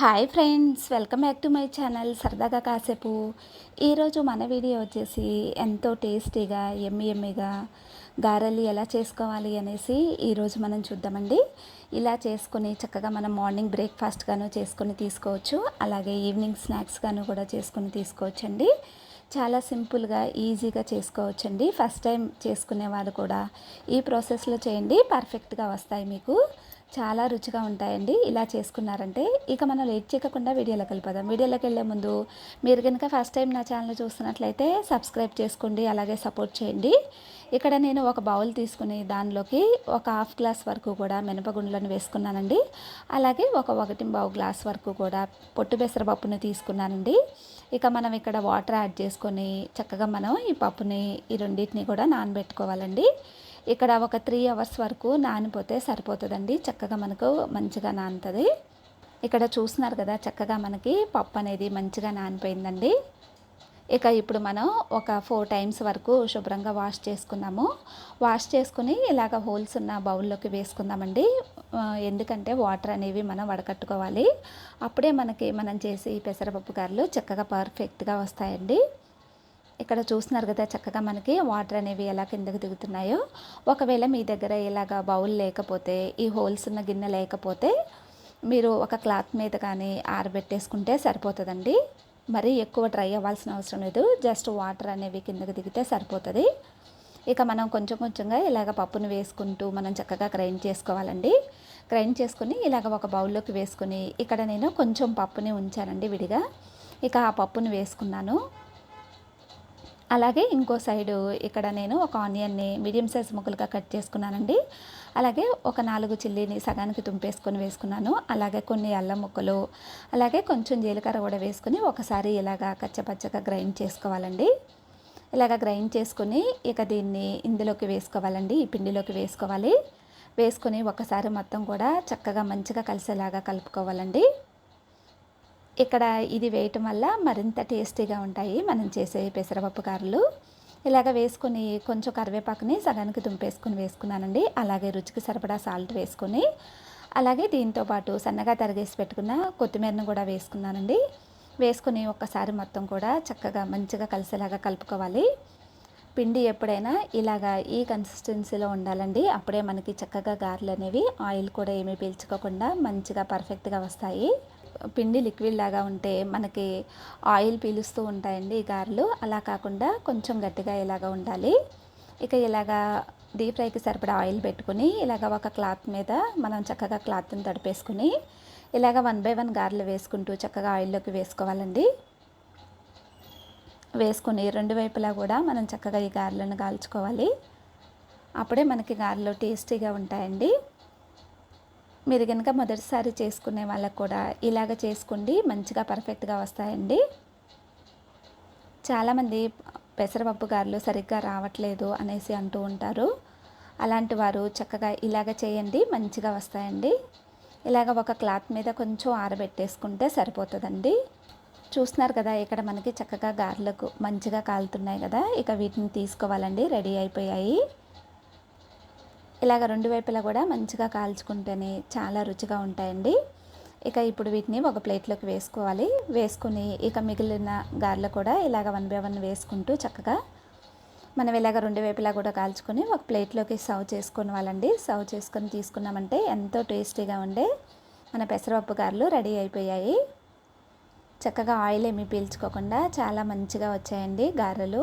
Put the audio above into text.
Hi friends welcome back to my channel. సరదాగా కాసేపు. ఈరోజు మన వీడియో వచ్చేసి ఎంతో టేస్టీగా ఎమ్మి ఎమ్మిగా గారెలు ఎలా చేసుకోవాలి అనేసి ఈరోజు మనం చూద్దామండి. ఇలా చేసుకుని చక్కగా మనం మార్నింగ్ బ్రేక్ఫాస్ట్గాను చేసుకొని తీసుకోవచ్చు. అలాగే ఈవినింగ్ స్నాక్స్గాను కూడా చేసుకొని తీసుకోవచ్చండి. చాలా సింపుల్గా ఈజీగా చేసుకోవచ్చండి. ఫస్ట్ టైం చేసుకునే వాళ్ళు కూడా ఈ ప్రాసెస్లో చేయండి. పర్ఫెక్ట్గా వస్తాయి మీకు. చాలా రుచిగా ఉంటాయండి. ఇలా చేసుకున్నారంటే ఇక మనం లేట్ చేయకుండా వీడియోలోకి వెళ్ళిపోదాం. వీడియోలోకి వెళ్ళే ముందు మీరు కనుక ఫస్ట్ టైం నా ఛానల్ చూస్తున్నట్లయితే సబ్స్క్రైబ్ చేసుకోండి అలాగే సపోర్ట్ చేయండి. ఇక్కడ నేను ఒక బౌల్ తీసుకుని దానిలోకి ఒక హాఫ్ గ్లాస్ వరకు కూడా మినపగుండ్లను వేసుకున్నానండి. అలాగే ఒక ఒకటి బావు గ్లాస్ వరకు కూడా పొట్టు పెసరపప్పును తీసుకున్నానండి. ఇక మనం ఇక్కడ వాటర్ యాడ్ చేసుకొని చక్కగా మనం ఈ పప్పుని ఈ రెండింటిని కూడా నానబెట్టుకోవాలండి. ఇక్కడ ఒక త్రీ అవర్స్ వరకు నానిపోతే సరిపోతుందండి. చక్కగా మనకు మంచిగా నానుతుంది. ఇక్కడ చూస్తున్నారు కదా చక్కగా మనకి పప్పు అనేది మంచిగా నానిపోయిందండి. ఇక ఇప్పుడు మనం ఒక ఫోర్ టైమ్స్ వరకు శుభ్రంగా వాష్ చేసుకుందాము వాష్ చేసుకుని ఇలాగ హోల్స్ ఉన్న బౌల్లోకి వేసుకుందామండి. ఎందుకంటే వాటర్ అనేవి మనం వడకట్టుకోవాలి. అప్పుడే మనకి మనం చేసి పెసరపప్పు గారెలు చక్కగా పర్ఫెక్ట్గా వస్తాయండి. ఇక్కడ చూస్తున్నారు కదా చక్కగా మనకి వాటర్ అనేవి ఎలా కిందకి దిగుతున్నాయో. ఒకవేళ మీ దగ్గర ఇలాగ బౌల్ లేకపోతే ఈ హోల్స్ ఉన్న గిన్నె లేకపోతే మీరు ఒక క్లాత్ మీద కానీ ఆరబెట్టేసుకుంటే సరిపోతుందండి. మరి ఎక్కువ డ్రై అవ్వాల్సిన అవసరం లేదు. జస్ట్ వాటర్ అనేవి కిందకి దిగితే సరిపోతుంది. ఇక మనం కొంచెం కొంచెంగా ఇలాగ పప్పును వేసుకుంటూ మనం చక్కగా గ్రైండ్ చేసుకోవాలండి. గ్రైండ్ చేసుకుని ఇలాగ ఒక బౌల్లోకి వేసుకుని ఇక్కడ నేను కొంచెం పప్పుని ఉంచానండి విడిగా. ఇక ఆ పప్పును వేసుకున్నాను. అలాగే ఇంకో సైడు ఇక్కడ నేను ఒక ఆనియన్ని మీడియం సైజ్ ముక్కలుగా కట్ చేసుకున్నానండి. అలాగే ఒక నాలుగు చిల్లీని సగానికి తుంపేసుకొని వేసుకున్నాను. అలాగే కొన్ని అల్లం ముక్కలు అలాగే కొంచెం జీలకర్ర కూడా వేసుకుని ఒకసారి ఇలాగా కచ్చపచ్చగా గ్రైండ్ చేసుకోవాలండి. ఇలాగ గ్రైండ్ చేసుకుని ఇక దీన్ని ఇందులోకి వేసుకోవాలండి. ఈ పిండిలోకి వేసుకోవాలి. వేసుకొని ఒకసారి మొత్తం కూడా చక్కగా మంచిగా కలిసేలాగా కలుపుకోవాలండి. ఇక్కడ ఇది వేయటం వల్ల మరింత టేస్టీగా ఉంటాయి మనం చేసే పెసరపప్పు కారలు ఇలాగ వేసుకొని కొంచెం కరివేపాకుని సగానికి దుంపేసుకొని వేసుకున్నానండి. అలాగే రుచికి సరిపడా సాల్ట్ వేసుకొని అలాగే దీంతో పాటు సన్నగా తరిగేసి పెట్టుకున్న కొత్తిమీరను కూడా వేసుకున్నానండి. వేసుకుని ఒక్కసారి మొత్తం కూడా చక్కగా మంచిగా కలిసేలాగా కలుపుకోవాలి. పిండి ఎప్పుడైనా ఇలాగా ఈ కన్సిస్టెన్సీలో ఉండాలండి. అప్పుడే మనకి చక్కగా గారెలు అనేవి ఆయిల్ కూడా ఏమీ పీల్చుకోకుండా మంచిగా పర్ఫెక్ట్గా వస్తాయి. పిండి లిక్విడ్ లాగా ఉంటే మనకి ఆయిల్ పీలుస్తూ ఉంటాయండి ఈ గారెలు. అలా కాకుండా కొంచెం గట్టిగా ఇలాగ ఉండాలి. ఇక ఇలాగా డీప్ ఫ్రైకి సరిపడా ఆయిల్ పెట్టుకుని ఇలాగ ఒక క్లాత్ మీద మనం చక్కగా క్లాత్ని తడిపేసుకుని ఇలాగ వన్ బై వన్ గారెలు వేసుకుంటూ చక్కగా ఆయిల్లోకి వేసుకోవాలండి. వేసుకుని రెండు వైపులా కూడా మనం చక్కగా ఈ గారెలను కాల్చుకోవాలి. అప్పుడే మనకి గారెలు టేస్టీగా ఉంటాయండి. మీరు కనుక మొదటిసారి చేసుకునే వాళ్ళకు కూడా ఇలాగ చేసుకోండి. మంచిగా పర్ఫెక్ట్గా వస్తాయండి. చాలామంది పెసరపప్పు గారెలు సరిగ్గా రావట్లేదు అనేసి అంటూ ఉంటారు. అలాంటి వారు చక్కగా ఇలాగ చేయండి మంచిగా వస్తాయండి. ఇలాగ ఒక క్లాత్ మీద కొంచెం ఆరబెట్టేసుకుంటే సరిపోతుందండి. చూస్తున్నారు కదా ఇక్కడ మనకి చక్కగా గారెలకు మంచిగా కాలుతున్నాయి కదా. ఇక వీటిని తీసుకోవాలండి రెడీ అయిపోయాయి. ఇలాగ రెండు వైపులా కూడా మంచిగా కాల్చుకుంటేనే చాలా రుచిగా ఉంటాయండి. ఇక ఇప్పుడు వీటిని ఒక ప్లేట్లోకి వేసుకోవాలి. వేసుకుని ఇక మిగిలిన గారెలు కూడా ఇలాగ వన్ బై వన్ వేసుకుంటూ చక్కగా మనం ఇలాగ రెండు వైపులా కూడా కాల్చుకొని ఒక ప్లేట్లోకి సర్వ్ చేసుకుని వాళ్ళండి. సర్వ్ చేసుకొని తీసుకున్నామంటే ఎంతో టేస్టీగా ఉండే మన పెసరపప్పు గారెలు రెడీ అయిపోయాయి. చక్కగా ఆయిల్ ఏమీ పీల్చుకోకుండా చాలా మంచిగా వచ్చాయండి గారెలు.